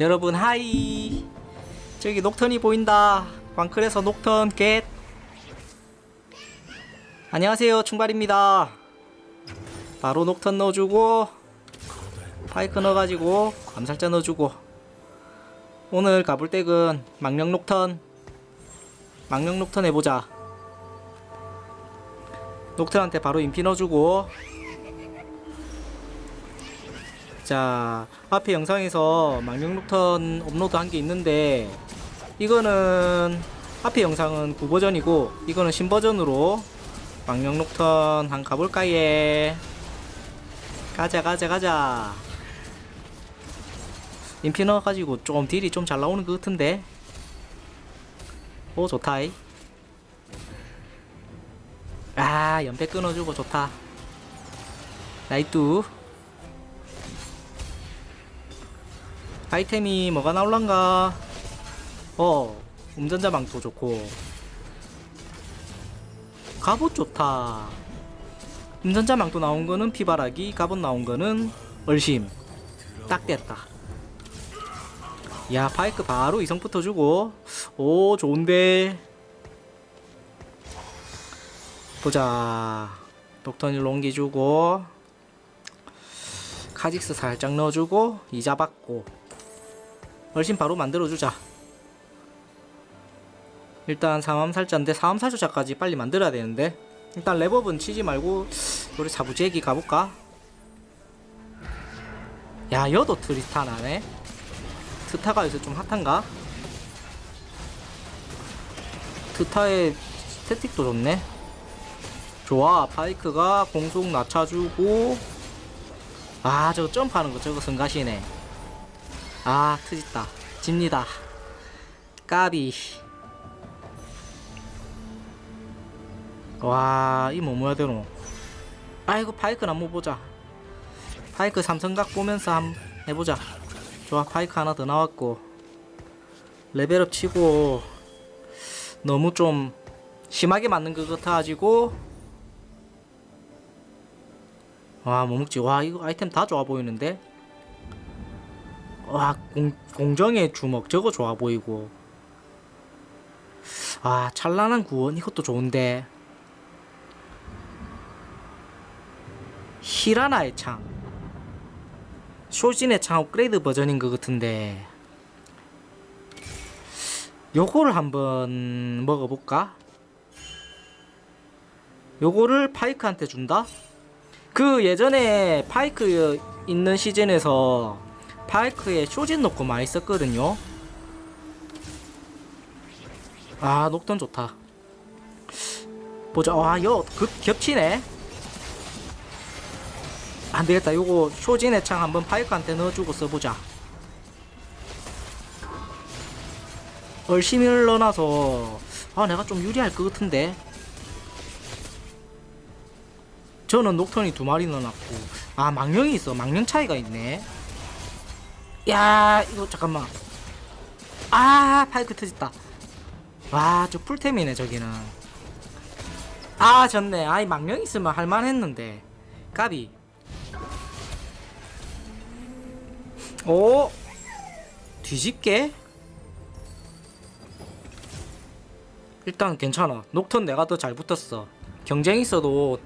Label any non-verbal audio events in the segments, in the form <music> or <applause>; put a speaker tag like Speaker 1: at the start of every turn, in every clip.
Speaker 1: 여러분 하이. 저기 녹턴이 보인다. 광클에서 녹턴 겟. 안녕하세요 충발입니다. 바로 녹턴 넣어주고 파이크 넣어가지고 암살자 넣어주고. 오늘 가볼 덱은 망령 녹턴. 망령 녹턴 해보자. 녹턴한테 바로 인피 넣어주고 자 앞에 영상에서 망령 녹턴 업로드 한 게 있는데 이거는 앞에 영상은 9버전이고 이거는 신버전으로 망령 녹턴 한 가볼까 예 가자 가자 가자. 인피 넣어가지고 좀 딜이 좀 잘 나오는 것 같은데. 오 좋다이 아 연패 끊어주고 좋다. 나이뚜 아이템이 뭐가 나올란가? 어 운전자 망토 좋고. 갑옷 좋다. 운전자 망토 나온 거는 피바라기 갑옷 나온 거는 얼심. 딱 됐다. 야 파이크 바로 이성부터 주고. 오 좋은데. 보자. 독턴일로 옮겨주고. 카직스 살짝 넣어주고 이자 받고 얼씬 바로 만들어주자. 일단 사암살자인데 사암살자까지 빨리 만들어야 되는데 일단 랩업은 치지 말고 우리 사부제기 가볼까? 야 여도 트리스탄 하네 트타가 요새 좀 핫한가? 트타의 스태틱도 좋네. 좋아 파이크가 공속 낮춰주고. 아 저거 점프하는 거 저거 성가시네 아 트짓다. 집니다. 까비. 와이 뭐 뭐야 되노. 아이고 파이크는 한번 보자. 파이크 삼성각 보면서 한번 해보자. 좋아 파이크 하나 더 나왔고. 레벨업 치고 너무 좀 심하게 맞는 것 같아가지고. 와 뭐먹지? 와 이거 아이템 다 좋아 보이는데 와 공, 공정의 주먹 저거 좋아 보이고 아 찬란한 구원 이것도 좋은데 히라나의 창 쇼진의 창 업그레이드 버전인 것 같은데 요거를 한번 먹어볼까? 요거를 파이크한테 준다? 그 예전에 파이크 있는 시즌에서 파이크에 쇼진 넣고 많이 썼거든요. 아 녹턴 좋다. 보자. 와여 겹치네. 안되겠다. 요거 쇼진의 창 한번 파이크한테 넣어주고 써보자. 얼씨밀 넣어놔서 아 내가 좀 유리할 것 같은데. 저는 녹턴이 두 마리 넣어놨고 아 망령이 있어. 망령 차이가 있네 야 이거 잠깐만. 아 파이크 터졌다. 와 저 풀템이네 저기는. 아 졌네. 아이 망령 있으면 할만했는데. 까비. 오. 뒤집게. 일단 괜찮아. 녹턴 내가 더 잘 붙었어. 경쟁 있어도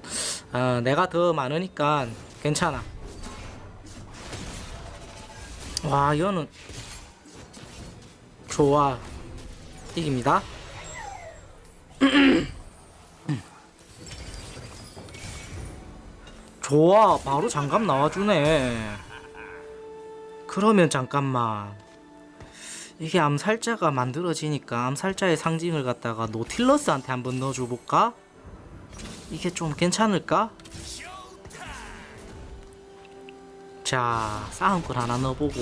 Speaker 1: 어, 내가 더 많으니까 괜찮아 와 이거는 좋아. 이깁니다. <clears throat> 좋아. 바로 장갑 나와주네. 그러면 잠깐만. 이게 암살자가 만들어지니까 암살자의 상징을 갖다가 노틸러스한테 한번 넣어줘 볼까? 이게 좀 괜찮을까? 자 싸움꾼 하나 넣어보고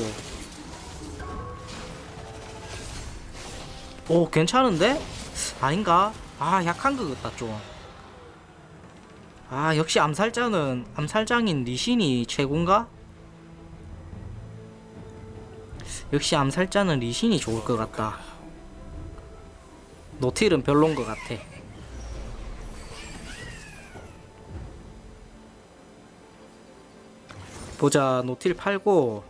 Speaker 1: 오 괜찮은데? 아닌가? 아 약한 것 같다 좀아 역시 암살자는 암살장인 리신이 최고인가? 역시 암살자는 리신이 좋을 것 같다 노틸은 별론 것 같아 보자 노틸 팔고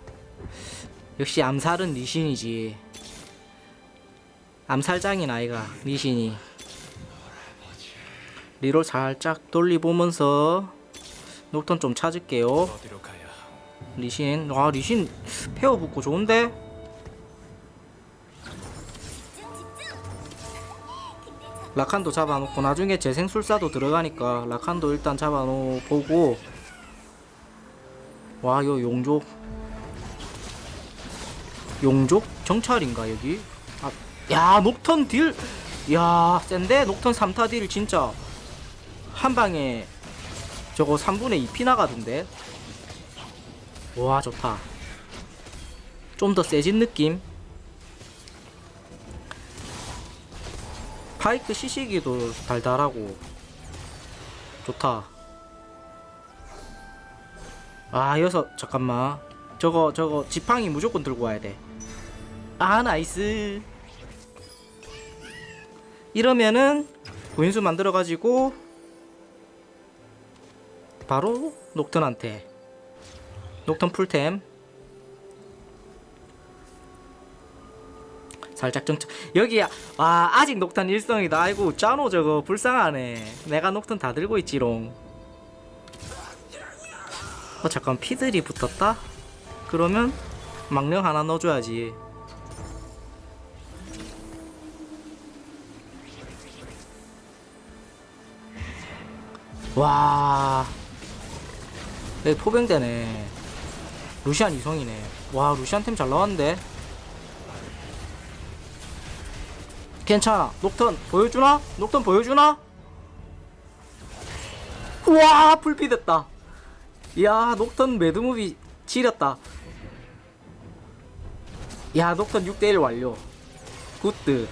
Speaker 1: 역시 암살은 리신이지. 암살장인 아이가 리신이. 리로 살짝 돌리보면서 녹턴 좀 찾을게요? 리신. 와 리신 페어 붙고 좋은데? 라칸도 잡아놓고 나중에 재생술사도 들어가니까 라칸도 일단 잡아놓고 와 요 용족. 용족? 정찰인가 여기? 아, 야 녹턴 딜 야 센데? 녹턴 3타 딜 진짜. 한 방에 저거 3분의 2피 나가던데? 와 좋다. 좀 더 세진 느낌? 파이크 시시기도 달달하고 좋다 아 여기서 잠깐만. 저거 저거 지팡이 무조건 들고 와야 돼아 나이스. 이러면은 구인수 만들어 가지고 바로 녹턴한테. 녹턴 풀템. 살짝 정착 여기야 와 아직 녹턴 일성이다. 아이고 짜노 저거 불쌍하네. 내가 녹턴 다 들고 있지롱 어 잠깐 피들이 붙었다? 그러면 망령 하나 넣어줘야지. 와. 네, 포병대네. 루시안 이성이네. 와 루시안 템 잘 나왔는데? 괜찮아. 녹턴 보여주나? 녹턴 보여주나? 와 불피 됐다 야 녹턴 매드무비 지렸다. 야 녹턴 6대1 완료. 굿드.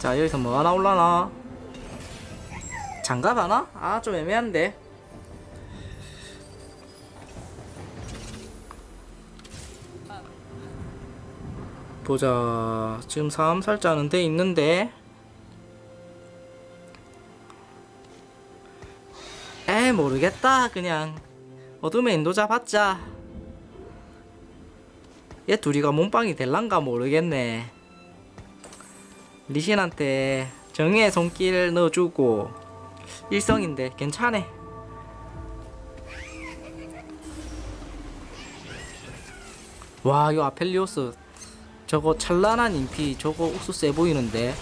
Speaker 1: 자 여기서 뭐가 나올라나? 장갑 하나? 아 좀 애매한데. 보자. 지금 3살짜는 돼 있는데 에 모르겠다 그냥. 어둠의 인도자 받자. 얘 둘이가 몸빵이 될란가 모르겠네. 리신한테 정의의 손길 넣어주고. 일성인데 괜찮네 와 이거 아펠리오스. 저거 찬란한 인피 저거 옥수 세 보이는데.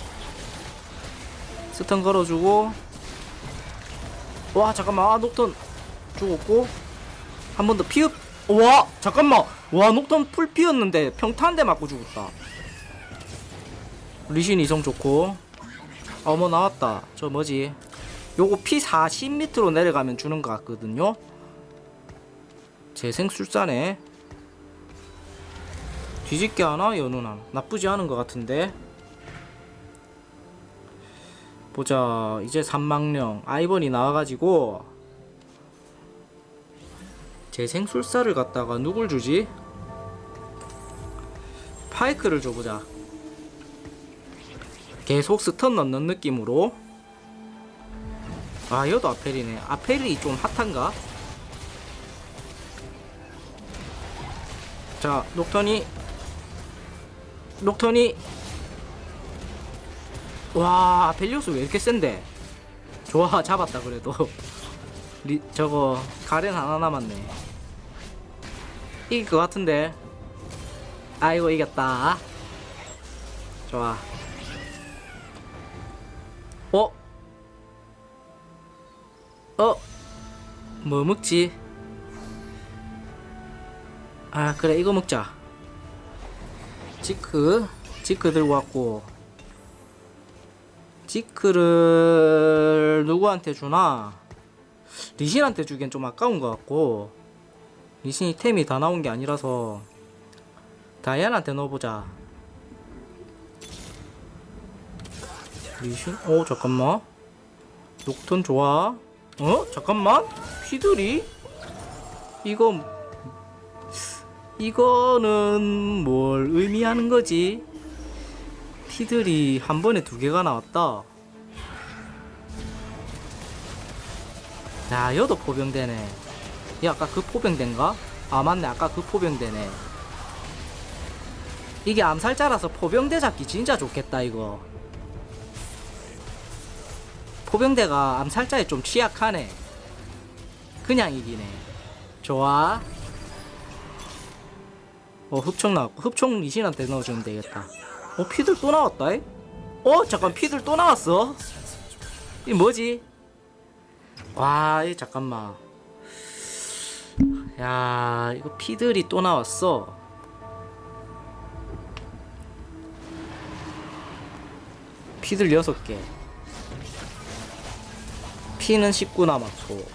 Speaker 1: 스턴 걸어주고 와 잠깐만. 아 녹턴 죽었고. 한 번 더 피읍. 와 잠깐만. 와 녹턴 풀 피었는데 평타 한 대 맞고 죽었다. 리신 이성 좋고. 어머 나왔다. 저 뭐지? 요거 피 40 밑으로 내려가면 주는 것 같거든요. 재생술사네. 뒤집게 하나? 연우나 나쁘지 않은 것 같은데 보자. 이제 삼망령 아이번이 나와가지고 재생술사를 갖다가 누굴 주지? 파이크를 줘보자. 계속 스턴 넣는 느낌으로. 아 여도 아펠이네. 아펠이 좀 핫한가? 자 녹턴이 녹턴이 와 벨리오스 왜 이렇게 센데. 좋아 <laughs> 잡았다 그래도. <laughs> 리, 저거 가렌 하나 남았네. 이길 것 같은데. 아이고 이겼다. 좋아. 어? 어? 뭐 먹지? 아 그래 이거 먹자. 지크 지크 들고 왔고 지크를 누구한테 주나 리신한테 주기엔 좀 아까운 것 같고 리신이 템이 다 나온 게 아니라서 다이안한테 넣어보자 리신? 어 잠깐만 녹턴 좋아 어? 잠깐만 피들이? 이거 이거는 뭘 의미하는 거지? 피들이 한 번에 두 개가 나왔다. 야, 여도 포병대네. 이 아까 그 포병대인가? 아 맞네. 아까 그 포병대네. 이게 암살자라서 포병대 잡기 진짜 좋겠다 이거. 포병대가 암살자에 좀 취약하네. 그냥 이기네. 좋아. 어 흡총 나왔고 흡총 리신한테 넣어주면 되겠다 어 피들 또 나왔다 이? 어 잠깐 피들 또 나왔어? 이 뭐지? 와이 잠깐만. 야 이거 피들이 또 나왔어. 피들 6개. 피는 19 남았고.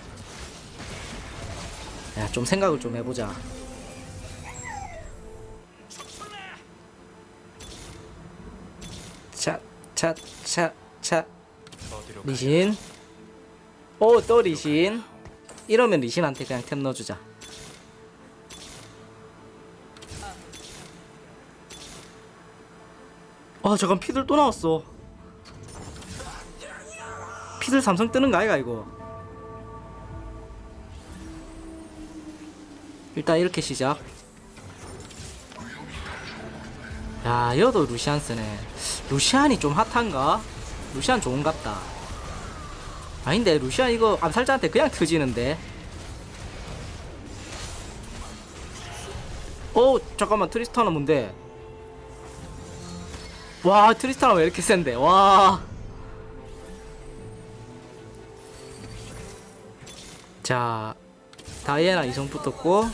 Speaker 1: 야 좀 생각을 좀 해보자
Speaker 2: 가?
Speaker 1: 리신. 오 또 리신. 이러면 리신한테 그냥 템 넣어주자. 아 잠깐 피들 또 나왔어. 피들 삼성 뜨는 거 아이가 이거? 일단 이렇게 시작 야 여도 루시안 쓰네. 루시안이 좀 핫한가? 루시안 좋은갑다. 아닌데 루시안 이거 암살자한테 그냥 터지는데. 오 잠깐만 트리스타는 뭔데? 와 트리스타는 왜 이렇게 센데? 와. 자, 다이애나 이성 붙었고,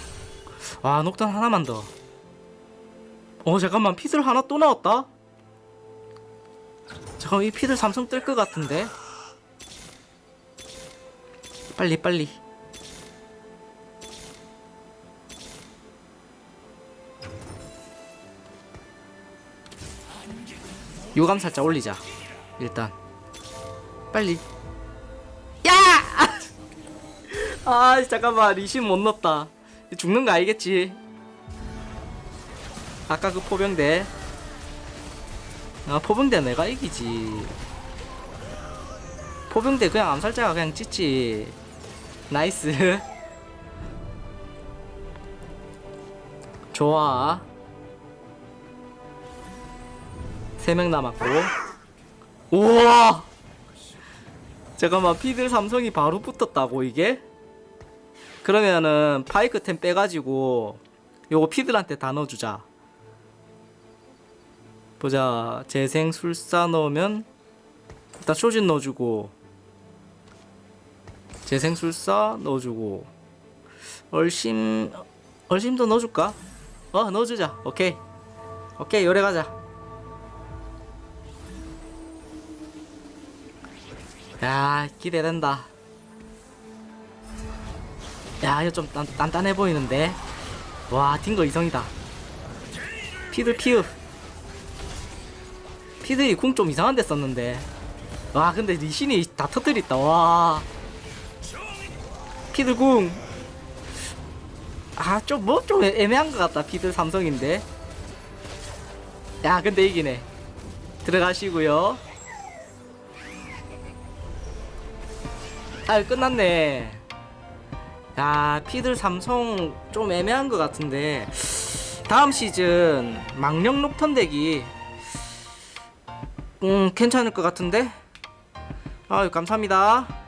Speaker 1: 와, 녹탄 하나만 더. 어, 잠깐만, 피들 하나 또 나왔다? 잠깐, 이 피들 삼성 뜰 것 같은데? 빨리, 빨리. 요감 살짝 올리자. 일단. 빨리. 야! <laughs> 아 잠깐만 리신 못 넣었다 죽는 거 알겠지 아까 그 포병대. 아 포병대 내가 이기지. 포병대 그냥 암살자가 그냥 찢지. 나이스. <laughs> 좋아. 세명 남았고. 우와! 잠깐만 피들 삼성이 바로 붙었다고 이게? 그러면은 파이크 템 빼가지고 요거 피들한테 다 넣어주자 보자. 재생 술사 넣으면 일단 쇼진 넣어주고 재생 술사 넣어주고. 얼심 얼심도 넣어줄까? 어 넣어주자. 오케이. 오케이 요래 가자. 야 기대된다. 야 이거 좀 단, 단단해 보이는데? 와 딩거 이성이다. 피들 피읍 피들이 궁 좀 이상한 데 썼는데. 와 근데 리신이 다 터뜨렸다. 와. 피들 궁아 좀 뭐 좀 애매한 것 같다. 피들 삼성인데. 야 근데 이기네. 들어가시고요. 아 끝났네. 야 피들 삼성 좀 애매한 것 같은데. 다음 시즌 망령 녹턴 덱이 음 괜찮을 것 같은데? 아유 감사합니다